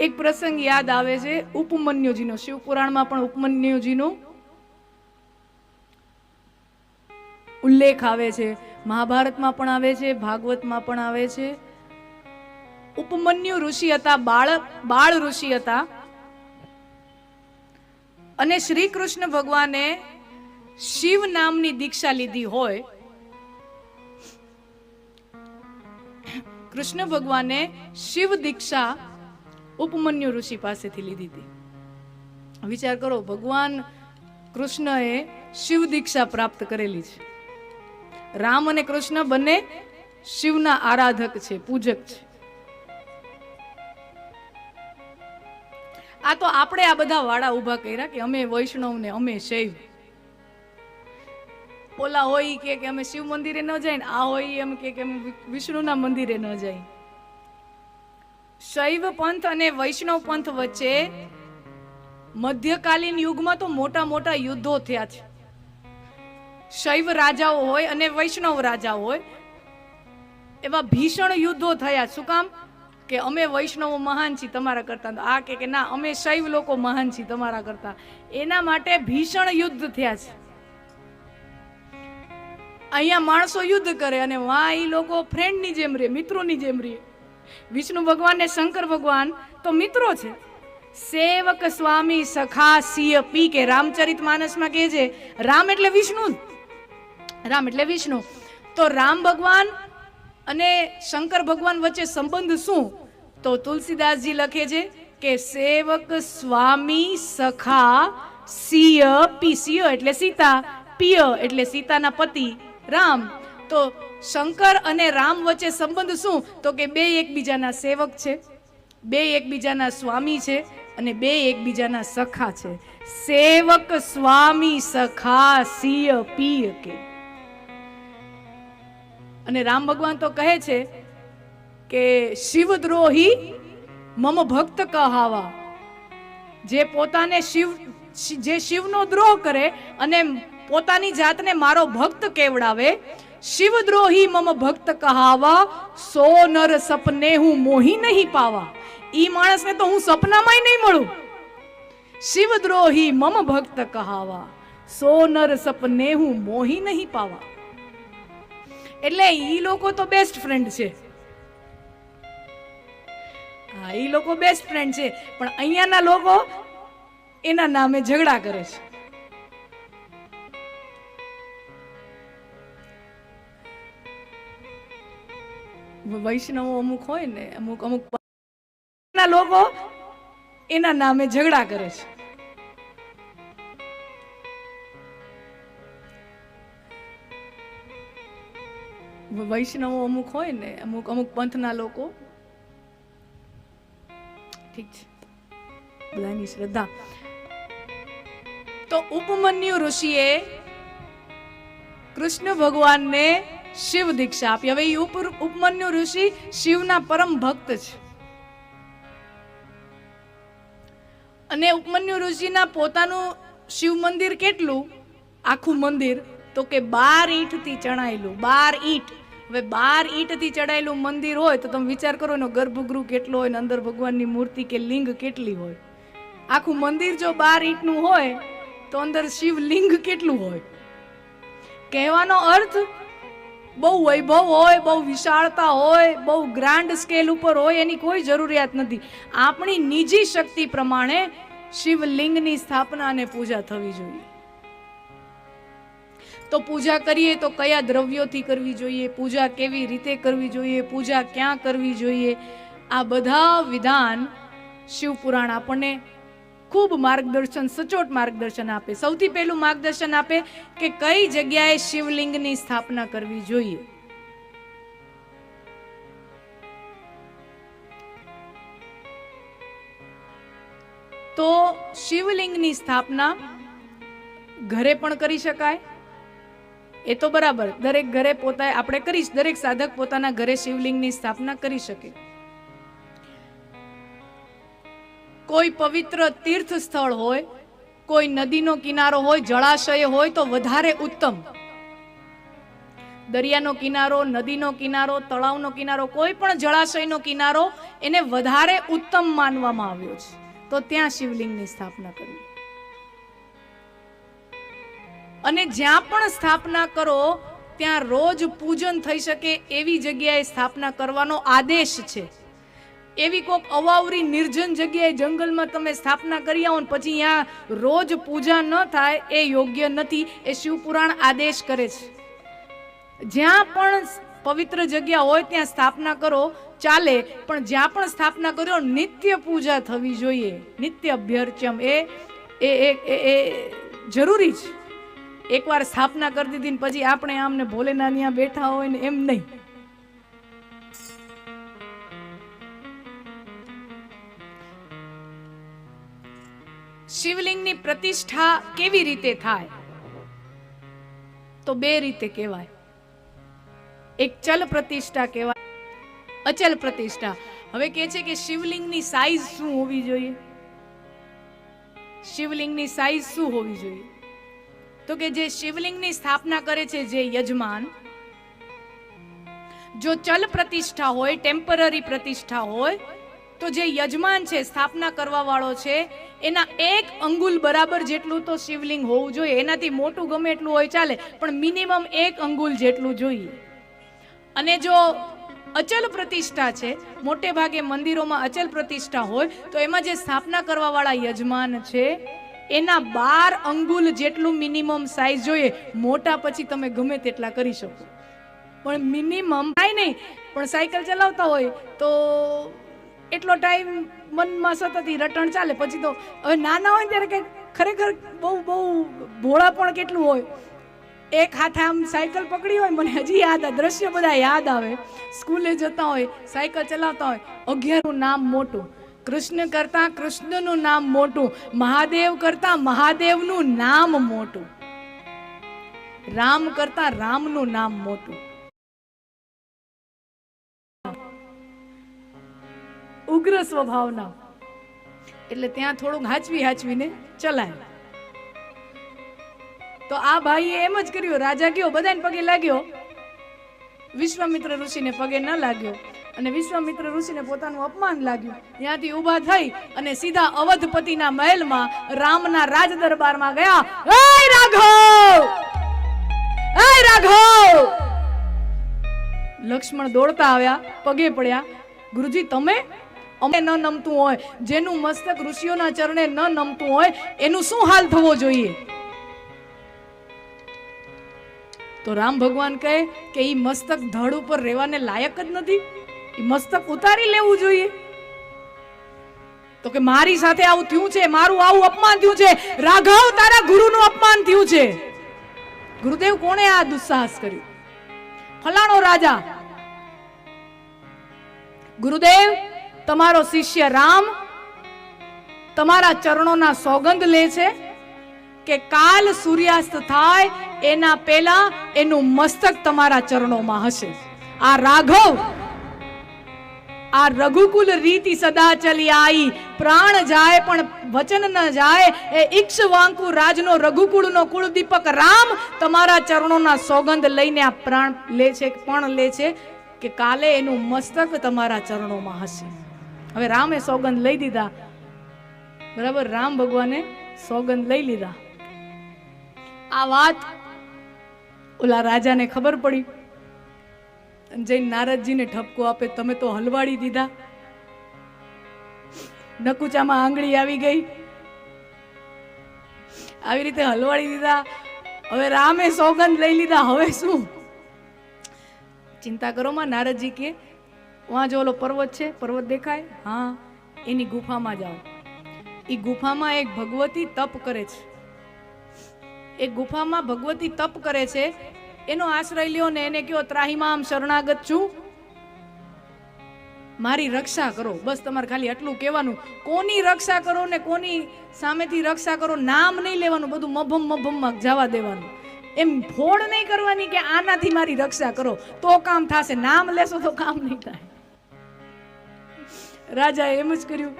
એક પ્રસંગ યાદ આવે છે, ઉપમન્યુજીનો શિવ પુરાણમાં પણ ઉપમન્યુજીનો ઉલ્લેખ આવે છે. મહાભારતમાં પણ આવે છે, ભાગવતમાં પણ આવે છે. ઉપમન્યુ ઋષિ હતા, બાળ બાળ ઋષિ હતા. અને શ્રી કૃષ્ણ ભગવાને શિવ નામની દીક્ષા લીધી હોય, કૃષ્ણ ભગવાને શિવ દીક્ષા ઉપમન્યુ ઋષિ પાસેથી લીધી હતી. વિચાર કરો, ભગવાન કૃષ્ણએ શિવ દીક્ષા પ્રાપ્ત કરેલી છે. રામ અને કૃષ્ણ બંને શિવના આરાધક છે, પૂજક છે. આ તો આપણે આ બધા વાળા ઊભા કર્યા કે અમે વૈષ્ણવ ને અમે શૈવ. ઓલા હોય કે અમે શિવ મંદિરે ન જાય ને આ હોય એમ કે અમે વિષ્ણુના મંદિરે ન જાય શૈવ પંથ અને વૈષ્ણવ પંથ વચ્ચે મધ્યકાલીન યુગમાં તો મોટા મોટા યુદ્ધો થયા છે. શૈવ રાજાઓ હોય અને વૈષ્ણવ રાજાઓ હોય, એવા ભીષણ યુદ્ધો થયા. શું કામ? કે અમે વૈષ્ણવો મહાન છીએ તમારા કરતા. આ કે ના, અમે શૈવ લોકો મહાન છીએ તમારા કરતા. એના માટે ભીષણ યુદ્ધ થયા છે. અહીંયા માણસો યુદ્ધ કરે અને વાં એ લોકો ફ્રેન્ડની જેમ રે, મિત્રોની જેમ રે. વિષ્ણુ ભગવાન ને શંકર ભગવાન તો મિત્રો છે. સેવક સ્વામી સખા સિય પી કે રામચરિત માનસમાં કહે છે, રામ એટલે વિષ્ણુ રામ એટલે વિષ્ણુ. તો રામ ભગવાન અને શંકર ભગવાન વચ્ચે સંબંધ શું? તો તુલસીદાસજી લખે છે કે સેવક સ્વામી સખા સિય પી સિય એટલે સીતા, પિય એટલે સીતાના પતિ, રામ. તો શંકર અને રામ વચ્ચે સંબંધ શું? તો કે બે એકબીજાના સેવક છે, બે એકબીજાના સ્વામી છે અને બે એકબીજાના સખા છે. સેવક, સ્વામી, સખા, સિય, પિય કે. અને રામ ભગવાન તો કહે છે કે, શિવદ્રોહી મમ ભક્ત કહાવા. જે પોતાને શિવ, જે શિવનો દ્રોહ કરે અને પોતાની જાતને મારો ભક્ત કેવડાવે શિવદ્રોહી મમ ભક્ત કહાવા, સો નર સપને હું મોહી નહીં પાવા. ઈ માણસને તો હું સપનામાંય નહીં મળું. શિવદ્રોહી મમ ભક્ત કહાવા, સો નર સપને હું મોહી નહીં પાવા. એટલે ઈ લોકો તો બેસ્ટ ફ્રેન્ડ છે. હા, ઈ લોકો બેસ્ટ ફ્રેન્ડ છે. પણ અહીંયાના લોકો એના નામે ઝઘડા કરે છે. વૈષ્ણવો અમુક હોય ને, અમુક અમુક ના લોકો એના નામે ઝઘડા કરે છે. વૈષ્ણવો અમુક હોય ને, અમુક અમુક પંથના લોકો. ઠીક છે. બધાની શ્રદ્ધા. તો ઉપમન્યુ ઋષિએ કૃષ્ણ ભગવાનને શિવ દીક્ષા આપી. હવે એ ઉપ ઉપમન્યુ ઋષિ શિવના પરમ ભક્ત છે. અને ઉપમન્યુ ઋષિના પોતાનું શિવ મંદિર કેટલું? આખું મંદિર. તો કે બાર ઈંટથી ચણાયેલું બાર ઈંટ. હવે બાર ઈંટથી ચડાયેલું મંદિર હોય તો તમે વિચાર કરો એનો ગર્ભગૃહ કેટલો હોય ને અંદર ભગવાનની મૂર્તિ કે લિંગ કેટલી હોય. આખું મંદિર જો બાર ઈંટનું હોય તો અંદર શિવ લિંગ કેટલું હોય? કહેવાનો અર્થ બહુ વૈભવ હોય, બહુ વિશાળતા હોય, બહુ ગ્રાન્ડ સ્કેલ ઉપર હોય એની કોઈ જરૂરિયાત નથી. આપણી નિજી શક્તિ પ્રમાણે શિવલિંગની સ્થાપના અને પૂજા થવી જોઈએ. તો પૂજા કરીએ તો કયા દ્રવ્યોથી કરવી જોઈએ, પૂજા કેવી રીતે કરવી જોઈએ, પૂજા ક્યાં કરવી જોઈએ, આ બધા વિધાન શિવપુરાણ આપણને ખૂબ માર્ગદર્શન, સચોટ માર્ગદર્શન આપે. સૌથી પહેલું માર્ગદર્શન આપે કે કઈ જગ્યાએ શિવલિંગની સ્થાપના કરવી જોઈએ. તો શિવલિંગની સ્થાપના ઘરે પણ કરી શકાય. એ તો બરાબર. દરેક ઘરે પોતા આપણે કરી દરેક સાધક પોતાના ઘરે શિવલિંગની સ્થાપના કરી શકે. કોઈ પવિત્ર તીર્થ સ્થળ હોય, કોઈ નદીનો કિનારો હોય, જળાશય હોય તો વધારે ઉત્તમ. દરિયાનો કિનારો, નદીનો કિનારો, તળાવનો કિનારો, કોઈ પણ જળાશયનો કિનારો એને વધારે ઉત્તમ માનવામાં આવ્યો છે. તો ત્યાં શિવલિંગની સ્થાપના કરવી. અને જ્યાં પણ સ્થાપના કરો, ત્યાં રોજ પૂજન થઈ શકે એવી જગ્યાએ સ્થાપના કરવાનો આદેશ છે. એવી કોક અવાવરી નિર્જન જગ્યાએ જંગલમાં તમે સ્થાપના કરી આવો ને પછી ત્યાં રોજ પૂજા ન થાય એ યોગ્ય નથી, એ શિવપુરાણ આદેશ કરે છે. જ્યાં પણ પવિત્ર જગ્યા હોય ત્યાં સ્થાપના કરો, ચાલે, પણ જ્યાં પણ સ્થાપના કરો નિત્ય પૂજા થવી જોઈએ. નિત્ય અભ્યર્ચમ એ એ, એ- જરૂરી છે. એકવાર સ્થાપના કરી દીધી ને પછી આપણે આમને ભોલેના ત્યાં બેઠા હોય ને એમ નહીં. શિવલિંગની પ્રતિષ્ઠા કેવી રીતે થાય? તો બે રીતે કહેવાય. એક ચલ પ્રતિષ્ઠા કહેવાય, અચલ પ્રતિષ્ઠા. હવે કહે છે કે શિવલિંગની સાઈઝ શું હોવી જોઈએ? શિવલિંગની સાઈઝ શું હોવી જોઈએ? તો કે જે શિવલિંગની સ્થાપના કરે છે જે યજમાન, જો ચલ પ્રતિષ્ઠા હોય ટેમ્પરરી પ્રતિષ્ઠા હોય તો જે યજમાન છે, સ્થાપના કરવા વાળો છે, એના એક અંગુલ બરાબર જેટલું તો શિવલિંગ હોવું જોઈએ. એનાથી મોટું ગમે એટલું હોય ચાલે, પણ મિનિમમ એક અંગુલ જેટલું જોઈએ. અને જો અચલ પ્રતિષ્ઠા છે, મોટે ભાગે મંદિરોમાં અચલ પ્રતિષ્ઠા હોય, તો એમાં જે સ્થાપના કરવા વાળા યજમાન છે, એના બાર અંગુલ જેટલું મિનિમમ સાઈઝ જોઈએ. મોટા પછી તમે ગમે તેટલા કરી શકો. પણ મિનિમમ થાય નહીં. પણ સાયકલ ચલાવતા હોય તો એટલો ટાઈમ મનમાં સતત રટણ ચાલે. પછી તો હવે નાના હોય ત્યારે કંઈક ખરેખર બહુ બહુ ભોળા પણ કેટલું હોય. એક હાથે આમ સાયકલ પકડી હોય મને હજી યાદ આવે દ્રશ્ય બધા યાદ આવે. સ્કૂલે જતા હોય, સાયકલ ચલાવતા હોય, અગિયારનું નામ મોટું. કૃષ્ણ કરતાં કૃષ્ણનું નામ મોટું. મહાદેવ કરતાં મહાદેવનું નામ મોટું. રામ કરતાં રામનું નામ મોટું. ઉગ્ર સ્વભાવના. એટલે ત્યાં થોડુંક હાચવી હાચવીને ચલાય. તો આ ભાઈએ એમ જ કર્યું, રાજા ગયો બધાને પગે લાગ્યો. વિશ્વામિત્ર ઋષિને પગે ન લાગ્યો અને વિશ્વામિત્ર ઋષિને પોતાનું અપમાન લાગ્યું. ત્યાંથી ઊભા થઈ અને સીધા અવધપતિના મહેલમાં રામના રાજ દરબારમાં ગયા. હે રાઘવ! હે રાઘવ! લક્ષ્મણ દોડતા આવ્યા, પગે પડ્યા. ગુરુજી, તમે અમે ન નમતું હોય, જેનું મસ્તક ઋષિઓના ચરણે ન નમતું હોય, એનું શું હાલ થવો જોઈએ? તો રામ ભગવાન કહે કે એ મસ્તક ધડ ઉપર રહેવાને લાયક જ નથી. એ મસ્તક ઉતારી લેવું જોઈએ. તો કે મારી સાથે આવું થયું છે, મારું આવું અપમાન થયું છે. રાઘવ, તારા ગુરુનું અપમાન થયું છે. ગુરુદેવ કોણે આ દુસ્સાહસ કર્યું? ફલાણો રાજા. ગુરુદેવ તમારો શિષ્ય રામ તમારા ચરણોના સોગંદ લે છે કે કાલ સૂર્યાસ્ત થાય, એના પહેલા એનું મસ્તક તમારા ચરણોમાં હશે. આ રાઘવ, આ રઘુકુલ રીતિ સદા ચલી આઈ. પ્રાણ જાય પણ વચન ન જાય, એ ઈક્ષવાંકુ રાજનો રઘુકુળનો કુળદીપક રામ તમારા ચરણોના સોગંદ લઈને આ પ્રાણ લે છે, પણ લે છે કે કાલે એનું મસ્તક તમારા ચરણોમાં હશે. હવે રામે સોગંદ લઈ દીધા. બરાબર, રામ ભગવાને સોગંદ લઈ લીધા. આ વાત ઓલા રાજાને ખબર પડી. જઈને નારદજીને ઠપકો આપે, તમે તો હલવાડી દીધા. નકુચામાં આંગળી આવી ગઈ. આવી રીતે હલવાડી દીધા. હવે રામે સોગંદ લઈ લીધા. હવે શું? ચિંતા કરો માં નારદજી કે વहाँ જો ઓલો પર્વત છે, પર્વત દેખાય? હા, એની ગુફામાં જાઓ. એ ગુફામાં એક ભગવતી તપ કરે છે. એ ગુફામાં ભગવતી તપ કરે છે. એનો આશ્રય લ્યો ને એને કયો ત્રાહીમામ શરણાગત છું. મારી રક્ષા કરો. બસ તમારે ખાલી આટલું કહેવાનું. કોની રક્ષા કરો ને કોની સામેથી રક્ષા કરો, નામ નહીં લેવાનું, બધું મભમ મભમમાં જવા દેવાનું. એમ ફોડ નહીં કરવાની કે આનાથી મારી રક્ષા કરો. તો કામ થશે. નામ લેશો તો કામ નહીં થાય. રાજા એમ જ કર્યું,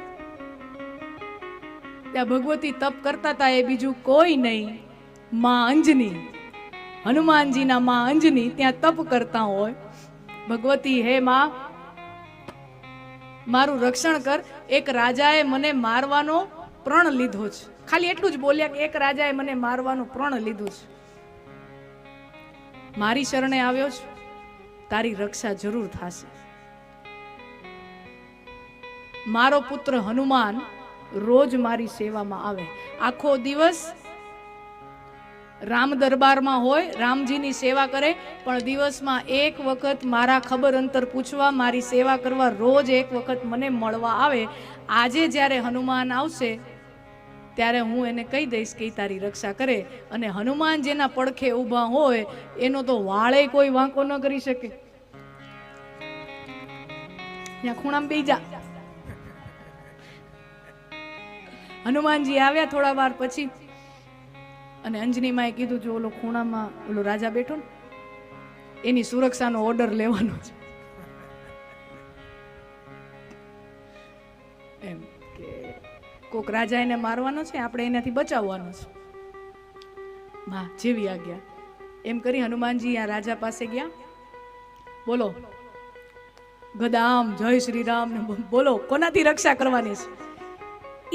ત્યાં ભગવતી તપ કરતા હતા એ બીજું કોઈ નહીં. માં અંજની, હનુમાનજીના માં અંજની ત્યાં તપ કરતા હોય. ભગવતી, હે માં, મારું રક્ષણ કર. એક રાજાએ મને મારવાનો પ્રણ લીધો છે. ખાલી એટલું જ બોલ્યા કે એક રાજાએ મને મારવાનું પ્રણ લીધું છે. મારી શરણે આવ્યો છું. તારી રક્ષા જરૂર થશે. મારો પુત્ર હનુમાન રોજ મારી સેવામાં આવે. આખો દિવસ રામ દરબારમાં હોય, રામજીની સેવા કરે, પણ દિવસમાં એક વખત મારા ખબર અંતર પૂછવા, મારી સેવા કરવા રોજ એક વખત મને મળવા આવે. આજે જ્યારે હનુમાન આવશે, ત્યારે હું એને કહી દઈશ કે તારી રક્ષા કરે. અને હનુમાન જેના પડખે ઊભા હોય, એનો તો વાળે કોઈ વાંકો ન કરી શકે. ત્યાં ખૂણામાં બેહી હનુમાનજી આવ્યા થોડા વાર પછી અને અંજનીમાએ કીધું, જો ઓલો ખૂણામાં ઓલો રાજા બેઠો ને, એની સુરક્ષાનો ઓર્ડર લેવાનો છે. એમ કે કોક રાજા એને મારવાનો છે, આપણે એનાથી બચાવવાનો છે. માં જેવી આજ્ઞા. એમ કરી હનુમાનજી આ રાજા પાસે ગયા. બોલો, ગદામ, જય શ્રી રામ ને બોલો, કોનાથી રક્ષા કરવાની છે?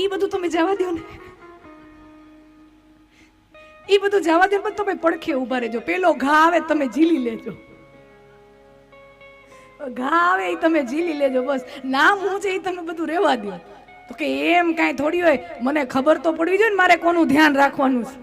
ઈ બધું તમે જવા દો ને. એ બધું જવા દો પણ તમે પડખે ઊભા રહેજો. પેલો ઘા આવે તમે ઝીલી લેજો. ઘા આવે એ તમે ઝીલી લેજો, બસ. નામ હું છે એ તમે બધું રહેવા દો તો કે એમ કાંઈ થોડી હોય, મને ખબર તો પડવી જોઈએ ને મારે કોનું ધ્યાન રાખવાનું છે.